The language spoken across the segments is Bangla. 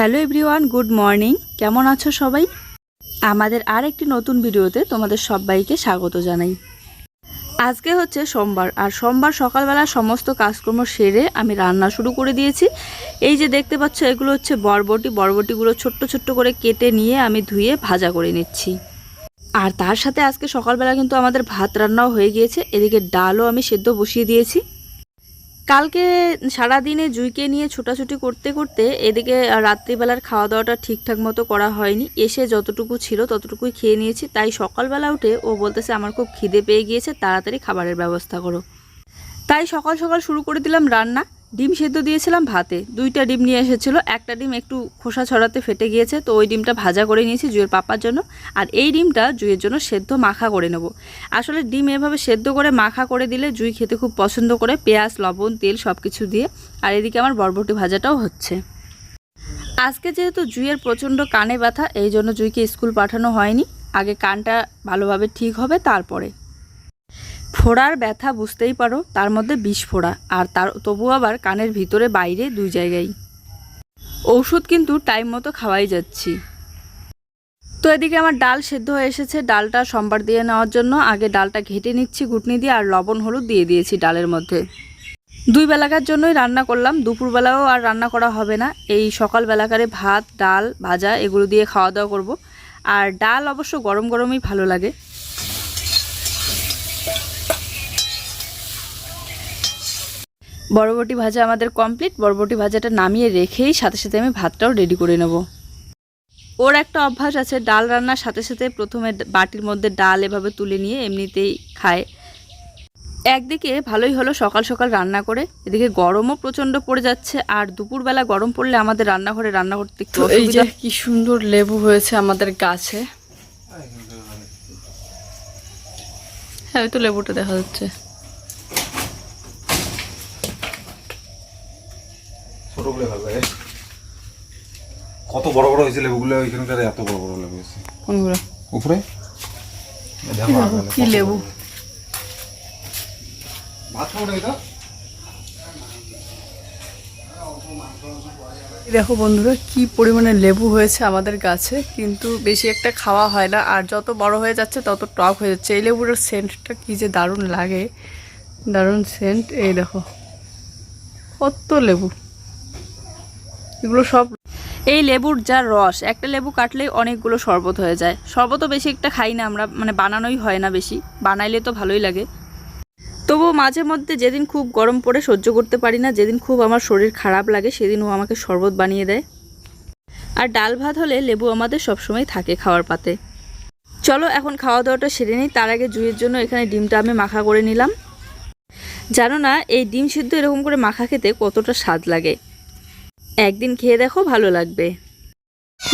Hello everyone, good morning. কেমন আছো সবাই? আমাদের আর একটি নতুন ভিডিওতে তোমাদের সবাইকে স্বাগত জানাই। আজকে হচ্ছে সোমবার, আর সোমবার সকালবেলা সমস্ত কাজকর্ম সেরে আমি রান্না শুরু করে দিয়েছি। এই যে দেখতে পাচ্ছ, এগুলো হচ্ছে বরবটি। বরবটিগুলো ছোট্ট ছোট্ট করে কেটে নিয়ে আমি ধুয়ে ভাজা করে নিচ্ছি। আর তার সাথে আজকে সকালবেলা কিন্তু আমাদের ভাত রান্নাও হয়ে গিয়েছে। এদিকে ডালও আমি সেদ্ধ বসিয়ে দিয়েছি। কালকে সারাদিনে জুইকে নিয়ে ছোটাছুটি করতে করতে এদিকে রাত্রিবেলার খাওয়া দাওয়াটা ঠিকঠাক মতো করা হয়নি। এসে যতটুকু ছিল ততটুকুই খেয়ে নিয়েছি। তাই সকালবেলা উঠে ও বলতেছে, আমার খুব খিদে পেয়ে গিয়েছে, তাড়াতাড়ি খাবারের ব্যবস্থা করো। তাই সকাল সকাল শুরু করে দিলাম রান্না। ডিম সেদ্ধ দিয়েছিলাম ভাতে। দুইটা ডিম নিয়ে এসেছিল। একটা ডিম একটু খোসা ছড়াতে ফেটে গিয়েছে, তো ওই ডিমটা ভাজা করে নিয়েছি জুয়ের পাপার জন্য। আর এই ডিমটা জুয়ের জন্য সেদ্ধ মাখা করে নেব। আসলে ডিম এভাবে সেদ্ধ করে মাখা করে দিলে জুই খেতে খুব পছন্দ করে, পেঁয়াজ, লবণ, তেল সব কিছু দিয়ে। আর এদিকে আমার বরবটি ভাজাটাও হচ্ছে। আজকে যেহেতু জুইয়ের প্রচণ্ড কানে ব্যথা, এই জন্য জুইকে স্কুল পাঠানো হয়নি। আগে কানটা ভালোভাবে ঠিক হবে, তারপরে। ফোড়ার ব্যথা বুঝতেই পারো, তার মধ্যে বিষ ফোড়া। আর তার, তবু আবার কানের ভিতরে বাইরে দুই জায়গায়। ওষুধ কিন্তু টাইম মতো খাওয়াই যাচ্ছি। তো এদিকে আমার ডাল সেদ্ধ হয়ে এসেছে। ডালটা সম্বার দিয়ে নেওয়ার জন্য আগে ডালটা ঘেটে নিচ্ছি, ঘুটনি দিয়ে, আর লবণ, হলুদ দিয়ে দিয়েছি ডালের মধ্যে। দুই বেলাকার জন্যই রান্না করলাম। দুপুরবেলাও আর রান্না করা হবে না। এই সকাল বেলাকারে ভাত, ডাল, ভাজা, এগুলো দিয়ে খাওয়া দাওয়া করব। আর ডাল অবশ্য গরম গরমই ভালো লাগে। বরবটি ভাজা আমাদের কমপ্লিট বরবটি ভাজাটা নামিয়ে রেখেই সাথে সাথে আমি ভাতটাও রেডি করে নেব। ওর একটা অভ্যাস আছে ডাল রান্নার সাথে সাথে প্রথমে বাটির মধ্যে ডাল এভাবে তুলে নিয়ে এমনিতেই খায়। একদিকে ভালোই হলো সকাল সকাল রান্না করে এদিকে গরমও প্রচণ্ড পড়ে যাচ্ছে আর দুপুরবেলা গরম পড়লে আমাদের রান্নাঘরে রান্না করতে এই যে কি সুন্দর লেবু হয়েছে আমাদের গাছে। হ্যাঁ ওই তো লেবুটা দেখা যাচ্ছে। ছোটগুলো ভালো লাগে কত বড় বড় হয়েছে লেবুগুলো ওইখানকার এত বড় বড় লেবু হয়েছে। কোনগুলো? উপরে? কি লেবু? ভাত খাব নাকি দেখো বন্ধুরা কি পরিমাণে লেবু হয়েছে আমাদের গাছে কিন্তু বেশি একটা খাওয়া হয় না আর যত বড় হয়ে যাচ্ছে তত টক হয়ে যাচ্ছে। এই লেবুটার সেন্টটা কি যে দারুণ লাগে দারুণ সেন্ট। এই দেখো কত লেবু। এগুলো সব এই লেবুর যা রস, একটা লেবু কাটলেই অনেকগুলো শরবত হয়ে যায়। শরবতও বেশি একটা খাই না আমরা মানে বানানোই হয় না বেশি। বানাইলে তো ভালোই লাগে। তবুও মাঝে মধ্যে যেদিন খুব গরম পড়ে সহ্য করতে পারি না, যেদিন খুব আমার শরীর খারাপ লাগে, সেদিন ও আমাকে শরবত বানিয়ে দেয়। আর ডাল ভাত হলে লেবু আমাদের সবসময় থাকে খাওয়ার পাতে। চলো এখন খাওয়া দাওয়াটা সেরে নিই, তার আগে জুইয়ের জন্য এখানে ডিমটা আমি মাখা করে নিলাম। জানো না, এই ডিম সিদ্ধ এরকম করে মাখা খেতে কতটা স্বাদ লাগে। একদিন খেয়ে দেখো, ভালো লাগবে।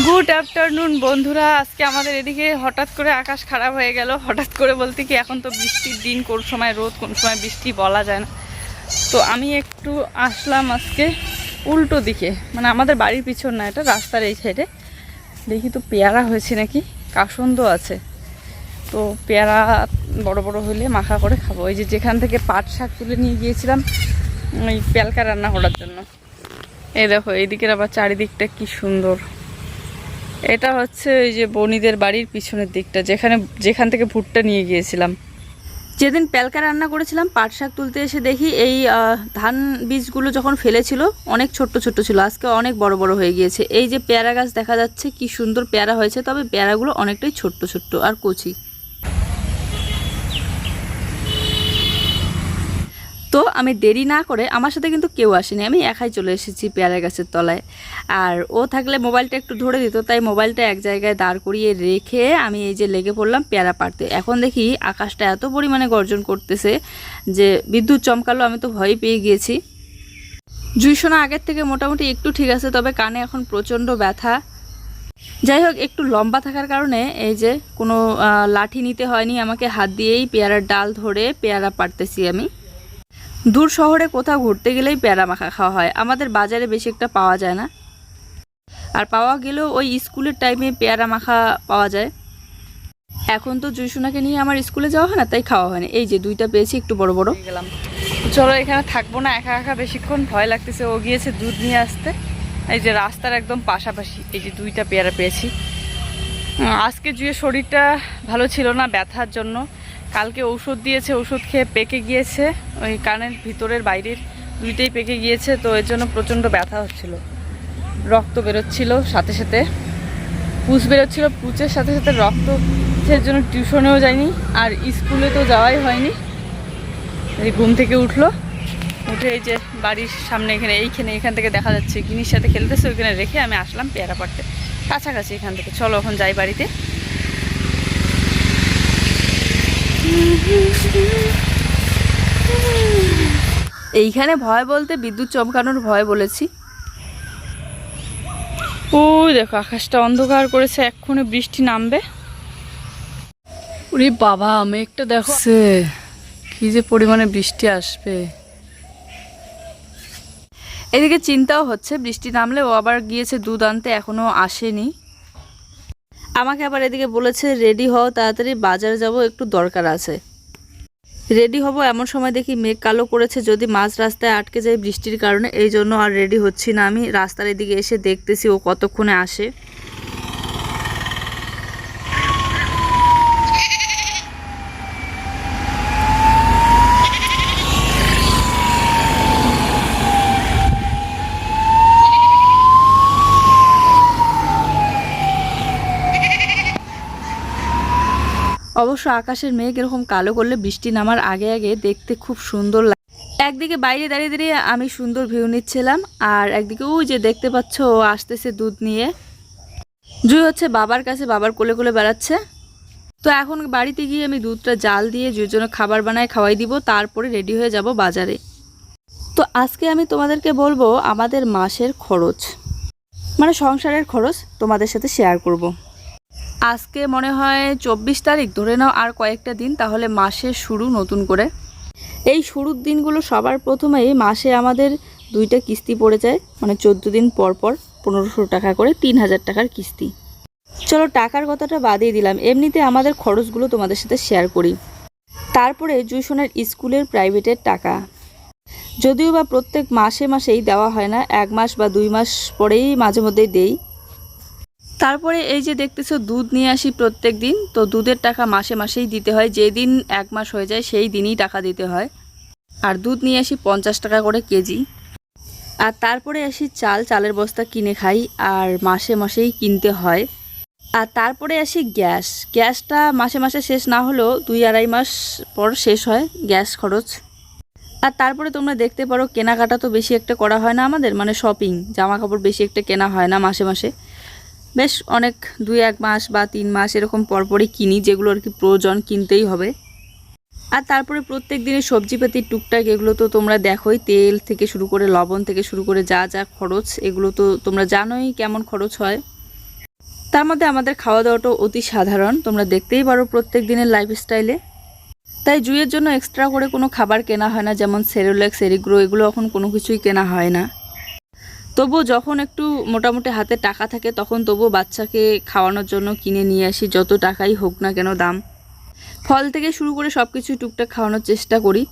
গুড আফটারনুন বন্ধুরা। আজকে আমাদের এদিকে হঠাৎ করে আকাশ খারাপ হয়ে গেল। হঠাৎ করে বলতে কি, এখন তো বৃষ্টির দিন, কোন সময় রোদ, কোন সময় বৃষ্টি বলা যায় না। তো আমি একটু আসলাম আজকে উল্টো দিকে। মানে আমাদের বাড়ির পিছন না, এটা রাস্তার এই সাইডে দেখি তো পেয়ারা হয়েছে নাকি? কাসন্দ আছে। তো পেয়ারা বড় বড় হলে মাখা করে খাব। ওই যে যেখান থেকে পাট শাক তুলে নিয়ে গিয়েছিলাম, ওই পেলকা রান্না করার জন্য। এই দেখো এইদিকের আবার চারিদিকটা কি সুন্দর। এটা হচ্ছে ওই যে বনিদের বাড়ির পিছনের দিকটা, যেখানে, যেখান থেকে ভুট্টা নিয়ে গিয়েছিলাম। যেদিন প্যালকা রান্না করেছিলাম, পাট শাক তুলতে এসে দেখি এই ধান বীজগুলো যখন ফেলেছিল, অনেক ছোট্ট ছোট্ট ছিল, আজকে অনেক বড় বড় হয়ে গিয়েছে। এই যে পেয়ারা গাছ দেখা যাচ্ছে, কি সুন্দর পেয়ারা হয়েছে, তবে পেয়ারাগুলো অনেকটাই ছোট্ট ছোট্ট আর কচি। তো আমি দেরি না করে আমার সাথে কিন্তু কেউ আসেনি। আমি একাই চলে এসেছি পেয়ারা গাছের তলায়। আর ও থাকলে মোবাইলটা একটু ধরে দিত, তাই মোবাইলটা এক জায়গায় দাঁড় করিয়ে রেখে আমি এই যে লেগে পড়লাম পেয়ারা পাড়তে। এখন দেখি আকাশটা এত পরিমাণে গর্জন করতেছে যে বিদ্যুৎ চমকালো, আমি তো ভয় পেয়ে গিয়েছি। জুইশোনা আগের থেকে মোটামুটি একটু ঠিক আছে, তবে কানে এখন প্রচণ্ড ব্যথা। যাই হোক, একটু লম্বা থাকার কারণে এই যে কোনো লাঠি নিতে হয়নি। আমাকে হাত দিয়েই পেয়ারার ডাল ধরে পেয়ারা পাড়তেছি আমি। দূর শহরে কোথাও ঘুরতে গেলেই পেয়ারা মাখা খাওয়া হয়। আমাদের বাজারে বেশি একটা পাওয়া যায় না। আর পাওয়া গেলেও ওই স্কুলের টাইমে পেয়ারা মাখা পাওয়া যায়। এখন তো জুইসোনাকে নিয়ে আমার স্কুলে যাওয়া হয় না, তাই খাওয়া হয় না এই যে দুইটা পেয়েছি, একটু বড় বড়। গেলাম চলো, এখানে থাকব না, একা একা বেশিক্ষণ ভয় লাগতেছে। ও গিয়েছে দুধ নিয়ে আসতে। এই যে রাস্তার একদম পাশাপাশি, এই যে দুইটা পেয়ারা পেয়েছি। আজকে জুয়ের শরীরটা ভালো ছিল না, ব্যথার জন্য। কালকে ঔষধ দিয়েছে, ওষুধ খেয়ে পেকে গিয়েছে। ওই কানের ভিতরের বাইরের দুইটাই পেকে গিয়েছে, তো এর জন্য প্রচণ্ড ব্যথা হচ্ছিল। রক্ত বেরোচ্ছিল সাথে সাথে। পুষ বেরোচ্ছিল পুচের সাথে সাথে রক্ত সে জন্য টিউশনেও যায়নি আর স্কুলে তো যাওয়াই হয়নি। ঘুম থেকে উঠল, উঠে এই যে বাড়ির সামনে এখানে, এইখানে, এখান থেকে দেখা যাচ্ছে গিনির সাথে খেলতেছে, ওইখানে রেখে আমি আসলাম পেয়ারা পাড়তে। কাছাকাছি এখান থেকে, চলো এখন যাই বাড়িতে। এইখানে ভয় বলতে বিদ্যুৎ চমকানোর ভয় বলেছি। ওই দেখো আকাশটা অন্ধকার করেছে এক্ষুনি বৃষ্টি নামবে। ওরে বাবা মেঘটা দেখছে কি যে পরিমাণে বৃষ্টি আসবে। এদিকে চিন্তাও হচ্ছে বৃষ্টি নামলে ও আবার গিয়েছে দুধ আনতে এখনও আসেনি। আমাকে আবার এদিকে বলেছে, রেডি হও, তাড়াতাড়ি বাজারে যাব, একটু দরকার আছে। রেডি হব, এমন সময় দেখি মেঘ কালো করেছে, যদি মাঝ রাস্তায় আটকে যায় বৃষ্টির কারণে, এই জন্য আর রেডি হচ্ছি না আমি। রাস্তার এদিকে এসে দেখতেছি ও কতক্ষণে আসে। অবশ্য আকাশের মেঘ এরকম কালো করলে বৃষ্টি নামার আগে আগে দেখতে খুব সুন্দর লাগে। একদিকে বাইরে দাঁড়িয়ে দাঁড়িয়ে আমি সুন্দর ভিউ নিচ্ছিলাম, আর একদিকে ওই যে দেখতে পাচ্ছ ও আসতেছে দুধ নিয়ে। জুই হচ্ছে বাবার কাছে, বাবার কোলে কোলে বেড়াচ্ছে। তো এখন বাড়িতে গিয়ে আমি দুধটা জাল দিয়ে জুইয়ের জন্য খাবার বানায় খাওয়াই দিব, তারপরে রেডি হয়ে যাব বাজারে। তো আজকে আমি তোমাদেরকে বলব আমাদের মাসের খরচ। মানে সংসারের খরচ তোমাদের সাথে শেয়ার করব। আজকে মনে হয় চব্বিশ তারিখ, ধরে নাও আর কয়েকটা দিন, তাহলে মাসের শুরু নতুন করে। এই শুরুর দিনগুলো সবার প্রথমেই মাসে আমাদের দুইটা কিস্তি পড়ে যায় মানে চোদ্দ দিন পর পর পনেরোশো টাকা করে তিন হাজার টাকার কিস্তি। চলো টাকার কথাটা বাদিয়ে দিলাম, এমনিতে আমাদের খরচগুলো তোমাদের সাথে শেয়ার করি। তারপরে জুইশনের স্কুলের প্রাইভেটের টাকা। যদিও বা প্রত্যেক মাসে মাসেই দেওয়া হয় না, এক মাস বা দুই মাস পরেই মাঝে মধ্যেই দেই। তারপরে এই যে দেখতেছো, দুধ নিয়ে আসি প্রত্যেক দিন। তো দুধের টাকা মাসে মাসেই দিতে হয়। যেদিন এক মাস হয়ে যায়, সেই দিনই টাকা দিতে হয়। আর দুধ নিয়ে আসি পঞ্চাশ টাকা করে কেজি। আর তারপরে আসি চাল। চালের বস্তা কিনে খাই, আর মাসে মাসেই কিনতে হয়। আর তারপরে আসি গ্যাস। গ্যাসটা মাসে মাসে শেষ না হলেও দুই আড়াই মাস পর শেষ হয় গ্যাস খরচ। আর তারপরে তোমরা দেখতে পারো, কেনাকাটা তো বেশি একটা করা হয় না আমাদের মানে শপিং জামা কাপড় বেশি একটা কেনা হয় না মাসে মাসে। বেশ অনেক দুই এক মাস বা তিন মাস এরকম পরপরই কিনি, যেগুলো আর কি প্রয়োজন কিনতেই হবে। আর তারপরে প্রত্যেক দিনের সবজিপাতির টুকটাক, এগুলো তো তোমরা দেখোই, তেল থেকে শুরু করে লবণ থেকে শুরু করে যা যা খরচ, এগুলো তো তোমরা জানোই কেমন খরচ হয়। তার মধ্যে আমাদের খাওয়া দাওয়াটাও অতি সাধারণ, তোমরা দেখতেই পারো প্রত্যেক দিনের লাইফস্টাইলে তাই জুইয়ের জন্য এক্সট্রা করে কোনো খাবার কেনা হয় না, যেমন সেরোল্যাক্স এরিগ্রো এগুলো এখন কোনো কিছুই কেনা হয় না। তবু যখন একটু মোটামুটি হাতে টাকা থাকে, তখন তবু বাচ্চাকে খাওয়ানোর জন্য কিনে নিয়ে আসি, যত টাকাই হোক না কেন দাম। ফল থেকে শুরু করে সব কিছু টুকটাক খাওয়ানোর চেষ্টা করি।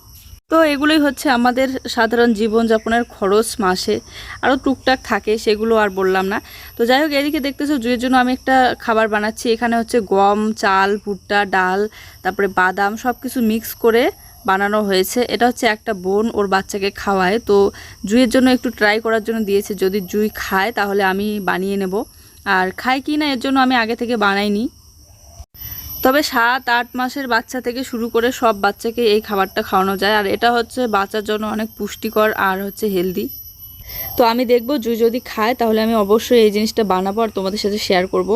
তো এগুলোই হচ্ছে আমাদের সাধারণ জীবনযাপনের খরচ মাসে। আরও টুকটাক থাকে, সেগুলো আর বললাম না। তো যাই হোক, এদিকে দেখতেছো জুয়ের জন্য আমি একটা খাবার বানাচ্ছি। এখানে হচ্ছে গম, চাল, ভুট্টা, ডাল, তারপরে বাদাম সব কিছু মিক্স করে বানানো হয়েছে। এটা হচ্ছে একটা বোন ওর বাচ্চাকে খাওয়ায়। তো জুইয়ের জন্য একটু ট্রাই করার জন্য দিয়েছে। যদি জুই খায়, তাহলে আমি বানিয়ে নেব। আর খায় কি না, এর জন্য আমি আগে থেকে বানাইনি। তবে সাত আট মাসের বাচ্চা থেকে শুরু করে সব বাচ্চাকে এই খাবারটা খাওয়ানো যায়। আর এটা হচ্ছে বাচ্চার জন্য অনেক পুষ্টিকর আর হচ্ছে হেলদি তো আমি দেখব জুই যদি খায়, তাহলে আমি অবশ্যই এই জিনিসটা বানাবো আর তোমাদের সাথে শেয়ার করব।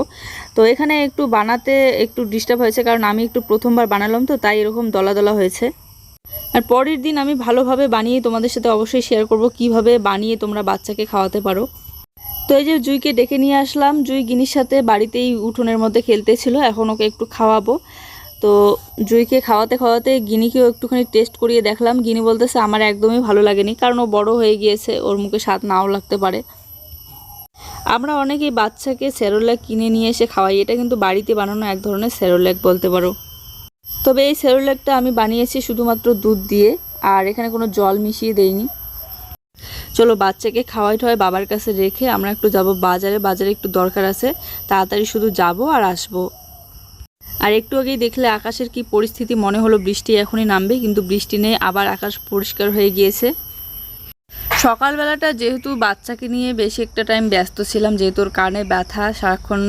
তো এখানে একটু বানাতে একটু ডিস্টার্ব হয়েছে, কারণ আমি একটু প্রথমবার বানালাম তো, তাই এরকম দলা দলা হয়েছে। আর পরের দিন আমি ভালোভাবে বানিয়ে তোমাদের সাথে অবশ্যই শেয়ার করব কীভাবে বানিয়ে তোমরা বাচ্চাকে খাওয়াতে পারো। তো এই যে জুইকে ডেকে নিয়ে আসলাম, জুই গিনির সাথে বাড়িতেই উঠোনের মধ্যে খেলতেছিল, এখন ওকে একটু খাওয়াবো। তো জুইকে খাওয়াতে খাওয়াতে গিনিকেও একটুখানি টেস্ট করিয়ে দেখলাম। গিনি বলতেছে, আমার একদমই ভালো লাগেনি, কারণ ও বড় হয়ে গিয়েছে, ওর মুখে স্বাদ নাও লাগতে পারে। আমরা অনেকেই বাচ্চাকে সেরোল্যাক কিনে নিয়ে এসে খাওয়াই, এটা কিন্তু বাড়িতে বানানো এক ধরনের সেরোল্যাক বলতে পারো। তবে এই সেরোলেকটা আমি বানিয়েছি শুধুমাত্র দুধ দিয়ে, আর এখানে কোনো জল মিশিয়ে দেইনি। চলো বাচ্চাকে খাওয়াই ঠাওয়াই বাবার কাছে রেখে আমরা একটু যাব বাজারে বাজারে একটু দরকার আছে। তাড়াতাড়ি শুধু যাব আর আসব। আর একটু আগেই দেখলে আকাশের কি পরিস্থিতি, মনে হলো বৃষ্টি এখনই নামবে, কিন্তু বৃষ্টি নেই, আবার আকাশ পরিষ্কার হয়ে গিয়েছে। সকালবেলাটা যেহেতু বাচ্চাকে নিয়ে বেশি একটা টাইম ব্যস্ত ছিলাম, যেহেতু ওর কানে ব্যথা, সারাক্ষণ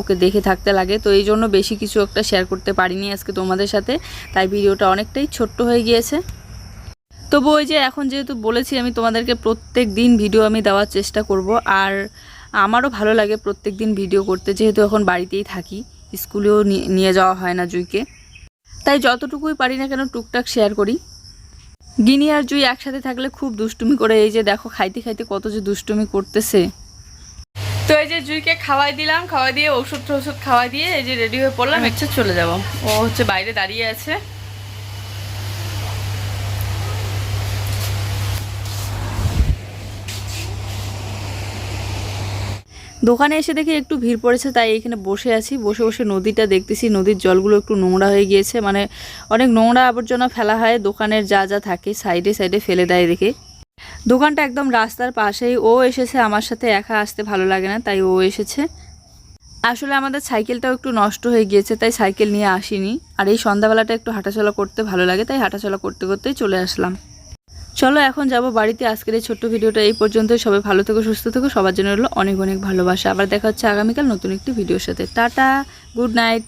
ওকে দেখে থাকতে লাগে, তো এই জন্য বেশি কিছু একটা শেয়ার করতে পারিনি আজকে তোমাদের সাথে, তাই ভিডিওটা অনেকটাই ছোট্ট হয়ে গিয়েছে। তবু ওই যে এখন যেহেতু বলেছি, আমি তোমাদেরকে প্রত্যেক দিন ভিডিও আমি দেওয়ার চেষ্টা করব, আর আমারও ভালো লাগে প্রত্যেক দিন ভিডিও করতে, যেহেতু এখন বাড়িতেই থাকি, স্কুলেও নিয়ে যাওয়া হয় না জুইকে। তাই যতটুকুই পারি না কেন টুকটাক শেয়ার করি। গিনি আর জুই একসাথে থাকলে খুব দুষ্টুমি করে, এই যে দেখো খাইতে খাইতে কত যে দুষ্টুমি করতেছে। তো এই যে জুইকে খাওয়াই দিলাম, খাওয়াই দিয়ে ওষুধ টষুধ খাওয়াই দিয়ে এই যে রেডি হয়ে পড়লাম ইচ্ছে চলে যাব। ও হচ্ছে বাইরে দাঁড়িয়ে আছে। দোকানে এসে দেখি একটু ভিড় পড়েছে, তাই এখানে বসে আছি। বসে বসে নদীটা দেখতেছি, নদীর জলগুলো একটু নোংরা হয়ে গিয়েছে মানে অনেক নোংরা আবর্জনা ফেলা হয়, দোকানের যা যা থাকে সাইডে সাইডে ফেলে দেয় দেখে দোকানটা একদম রাস্তার পাশেই, ও এসেছে আমার সাথে একা আসতে ভালো লাগে না, তাই ও এসেছে। আসলে আমাদের সাইকেলটাও একটু নষ্ট হয়ে গিয়েছে, তাই সাইকেল নিয়ে আসিনি। আর এই সন্ধ্যাবেলাটা একটু হাঁটাচলা করতে ভালো লাগে, তাই হাঁটাচলা করতে করতেই চলে আসলাম। চলো এখন যাব বাড়িতে। আজকের এই ছোট্ট ভিডিওটা এই পর্যন্ত। সবাই ভালো থেকো, সুস্থ থেকো। সবার জন্য হলো অনেক অনেক ভালোবাসা। আবার দেখা হচ্ছে আগামীকাল নতুন একটি ভিডিওর সাথে। Tata, good night.